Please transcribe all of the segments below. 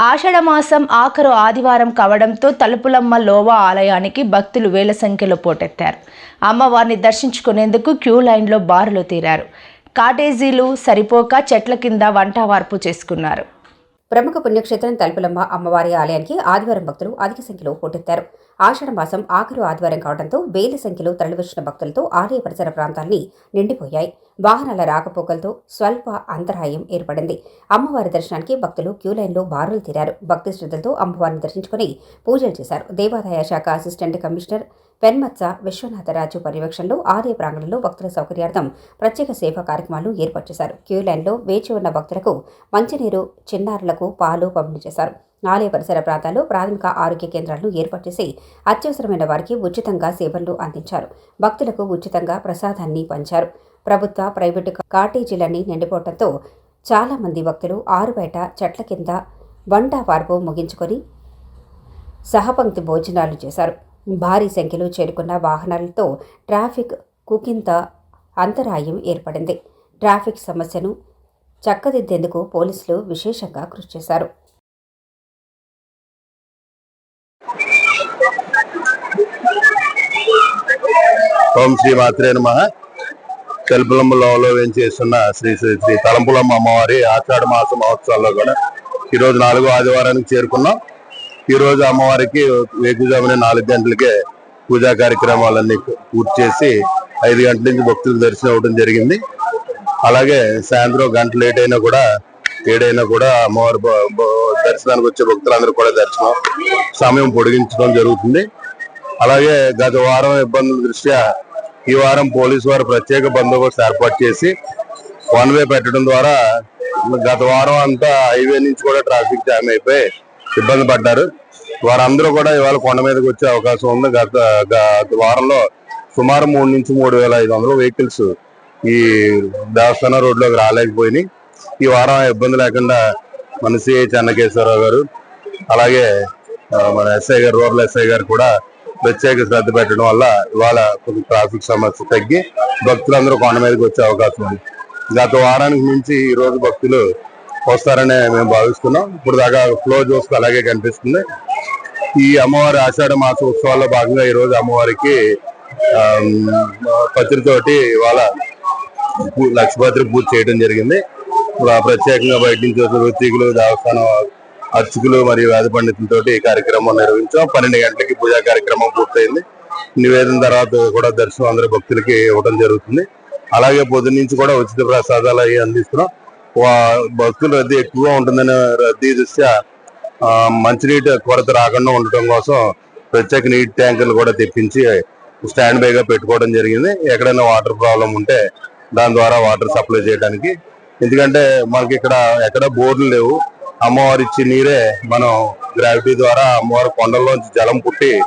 ఆషాఢమాసం ఆఖరు ఆదివారం కావడంతో తలుపులమ్మ లోవా ఆలయానికి భక్తులు వేల సంఖ్యలో పోటెత్తారు. అమ్మవారిని దర్శించుకునేందుకు క్యూ లైన్లో బారులు తీరారు. కాటేజీలు సరిపోక చెట్ల కింద వంట వార్పు చేసుకున్నారు. ప్రముఖ పుణ్యక్షేత్రం తలుపులమ్మ అమ్మవారి ఆలయానికి ఆదివారం భక్తులు అధిక సంఖ్యలో పోటెత్తారు ఆషాఢ మాసం ఆఖరు ఆదివారం కావడంతో వేల సంఖ్యలో తరలివచ్చిన భక్తులతో ఆలయ పరిసర ప్రాంతాన్ని నిండిపోయాయి. వాహనాల రాకపోకలతో స్వల్ప అంతరాయం ఏర్పడింది. అమ్మవారి దర్శనానికి భక్తులు క్యూ లైన్లో బారులు తీరారు. భక్తి శ్రద్ధలతో అమ్మవారిని దర్శించుకుని పూజలు చేశారు. దేవాదాయ శాఖ అసిస్టెంట్ కమిషనర్ పెన్మత్స విశ్వనాథరాజు పర్యవేక్షణలో ఆలయ ప్రాంగణంలో భక్తుల సౌకర్యార్థం ప్రత్యేక సేవా కార్యక్రమాలు ఏర్పాటు చేశారు. క్యూ లైన్లో వేచి ఉన్న భక్తులకు మంచినీరు చిన్నారులకు పాలు పంపిణీ చేశారు. ఆలయ పరిసర ప్రాంతాల్లో ప్రాథమిక ఆరోగ్య కేంద్రాలను ఏర్పాటు చేసి అత్యవసరమైన వారికి ఉచితంగా సేవలు అందించారు. భక్తులకు ఉచితంగా ప్రసాదాన్ని పంచారు. ప్రభుత్వ ప్రైవేటు కాటేజీలన్నీ నిండిపోవడంతో చాలామంది భక్తులు ఆరు బయట చెట్ల కింద వంట వార్పు ముగించుకొని సహపంక్తి భోజనాలు చేశారు. భారీ సంఖ్యలో చేరుకున్న వాహనాలతో ట్రాఫిక్ కుకింత అంతరాయం ఏర్పడింది. ట్రాఫిక్ సమస్యను చక్కదిద్దేందుకు పోలీసులు విశేషంగా కృషి చేశారు. ఓం శ్రీ మాత్రే నమ. తెలుపులమ్మలో వేంచేస్తున్న శ్రీ శ్రీ శ్రీ తలంపులమ్మ అమ్మవారి ఆషాఢ మాస మహోత్సవాల్లో కూడా ఈరోజు నాలుగో ఆదివారానికి చేరుకున్నాం. ఈ రోజు అమ్మవారికి వేకుజామున నాలుగు గంటలకే పూజా కార్యక్రమాలన్నీ పూర్తి చేసి ఐదు గంటల నుంచి భక్తులకు దర్శనం అవ్వడం జరిగింది. అలాగే సాయంత్రం గంట లేట్ అయినా కూడా ఏడైనా కూడా అమ్మవారి దర్శనానికి వచ్చే భక్తులందరూ కూడా దర్శనం సమయం పొడిగించడం జరుగుతుంది. అలాగే గత వారం ఇబ్బందుల దృష్ట్యా ఈ వారం పోలీసు వారు ప్రత్యేక బందోబస్తు ఏర్పాటు చేసి వన్ వే పెట్టడం ద్వారా గత వారం అంతా హైవే నుంచి కూడా ట్రాఫిక్ జామ్ అయిపోయి ఇబ్బంది పడ్డారు. వారందరూ కూడా ఇవాళ కొండ మీదకి వచ్చే అవకాశం ఉంది. గత గత వారంలో సుమారు మూడు నుంచి మూడు వేల ఐదు వందల వెహికల్స్ ఈ దేవస్థానం రోడ్లోకి రాలేకపోయినాయి. ఈ వారం ఇబ్బంది లేకుండా మన సిఐ చెన్నకేశ్వరరావు గారు అలాగే మన ఎస్ఐ గారు రూరల్ ఎస్ఐ గారు కూడా ప్రత్యేక శ్రద్ధ పెట్టడం వల్ల ఇవాళ కొంచెం ట్రాఫిక్ సమస్య తగ్గి భక్తులందరూ కొండ మీదకి వచ్చే అవకాశం ఉంది. గత వారానికి మించి ఈరోజు భక్తులు వస్తారని మేము భావిస్తున్నాం. ఇప్పుడు దాకా ఫ్లో చూస్తే అలాగే కనిపిస్తుంది. ఈ అమ్మవారి ఆషాఢ మాస ఉత్సవాల్లో భాగంగా ఈరోజు అమ్మవారికి పత్రితోటి ఇవాళ పూ- పూజ చేయడం జరిగింది. ప్రత్యేకంగా బయట నుంచి వచ్చిన ఋత్వికులు దేవస్థానం అర్చకులు మరియు వేద పండితులతో ఈ కార్యక్రమం నిర్వహించాం. పన్నెండు గంటలకి పూజా కార్యక్రమం పూర్తయింది. నివేదన తర్వాత కూడా దర్శనం అందరి భక్తులకి ఇవ్వడం జరుగుతుంది. అలాగే పొద్దున్న నుంచి కూడా ఉచిత ప్రసాదాలు అవి అందిస్తున్నాం. వా- రద్దీ ఎక్కువగా ఉంటుందనే రద్దీ దృష్ట్యా మంచినీటి కొరత రాకుండా ఉండటం కోసం ప్రత్యేక నీటి ట్యాంకర్లు కూడా తెప్పించి స్టాండ్ బైగా పెట్టుకోవడం జరిగింది. ఎక్కడైనా వాటర్ ప్రాబ్లం ఉంటే దాని ద్వారా వాటర్ సప్లై చేయడానికి. ఎందుకంటే మనకి ఇక్కడ ఎక్కడ బోర్లు లేవు. అమ్మవారి ఇచ్చే నీరే మనం గ్రావిటీ ద్వారా అమ్మవారి కొండల్లోంచి జలం పుట్టి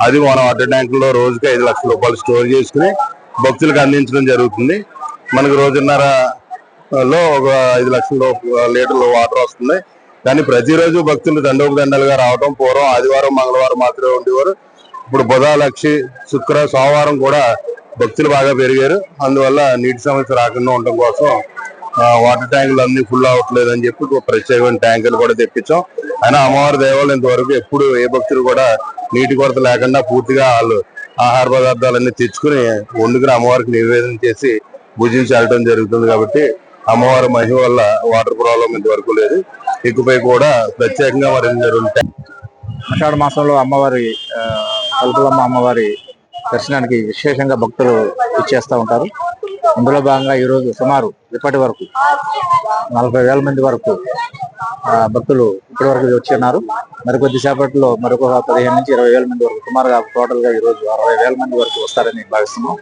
అది మనం వాటర్ ట్యాంకుల్లో రోజుకి ఐదు లక్షల రూపాయలు స్టోర్ చేసుకుని భక్తులకు అందించడం జరుగుతుంది. మనకు రోజున్నర లో ఒక ఐదు లక్షల లీటర్లు వాటర్ వస్తుంది. కానీ ప్రతిరోజు భక్తులు దండోపు దండలుగా రావడం పూర్వం ఆదివారం మంగళవారం మాత్రమే ఉండేవారు. ఇప్పుడు బుధ లక్షి శుక్ర సోమవారం కూడా భక్తులు బాగా పెరిగారు. అందువల్ల నీటి సమస్య రాకుండా ఉండడం కోసం వాటర్ ట్యాంకులు అన్ని ఫుల్ అవ్వట్లేదు అని చెప్పి ఒక ప్రత్యేకమైన ట్యాంకులు కూడా తెప్పించాం. అయినా అమ్మవారి దేవాలయం ఇంతవరకు ఎప్పుడు ఏ భక్తులు కూడా నీటి కొరత లేకుండా పూర్తిగా వాళ్ళు ఆహార పదార్థాలన్నీ తెచ్చుకుని వండుకుని అమ్మవారికి నివేదన చేసి భుజించి వెళ్ళడం జరుగుతుంది కాబట్టి అమ్మవారి మహిమ వల్ల వాటర్ ప్రాబ్లం ఇంతవరకు లేదు. ఇకపై కూడా ప్రత్యేకంగా మరి రెండు ఆషాఢ మాసంలో అమ్మవారి కల్పలమ్మ అమ్మవారి దర్శనానికి విశేషంగా భక్తులు ఇచ్చేస్తూ ఉంటారు. అందులో భాగంగా ఈరోజు సుమారు ఇప్పటి వరకు నలభై వేల మంది వరకు ఆ, భక్తులు ఇప్పటి వరకు వచ్చి ఉన్నారు. మరికొద్ది సేపట్లో మరొక పదిహేను నుంచి ఇరవై వేల మంది వరకు సుమారుగా టోటల్గా ఈరోజు అరవై వేల మంది వరకు వస్తారని భావిస్తున్నాం.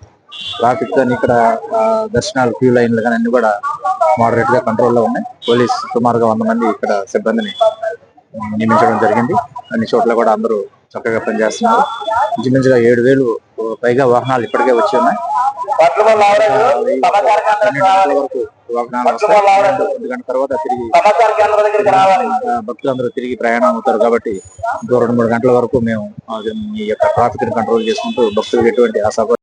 ట్రాఫిక్ కానీ ఇక్కడ ఆ, దర్శనాలు క్యూ లైన్లు కానీ అన్ని కూడా మోడరేట్గా కంట్రోల్లో ఉన్నాయి. పోలీస్ సుమారుగా వంద మంది ఇక్కడ సిబ్బందిని నియమించడం జరిగింది. అన్ని చోట్ల కూడా అందరూ చక్కగా పనిచేస్తున్నారు. ఇంచుమించుగా ఏడు వేలు పైగా వాహనాలు ఇప్పటికే వచ్చి ఉన్నాయి. వరకు వాహనాలు వస్తాయి. గంటల తర్వాత తిరిగి భక్తులందరూ తిరిగి ప్రయాణం అవుతారు కాబట్టి ఇంకో రెండు మూడు గంటల వరకు మేము ఆ, ఈ యొక్క ట్రాఫిక్ కంట్రోల్ చేసుకుంటూ భక్తులకు ఎటువంటి అసౌకర్యం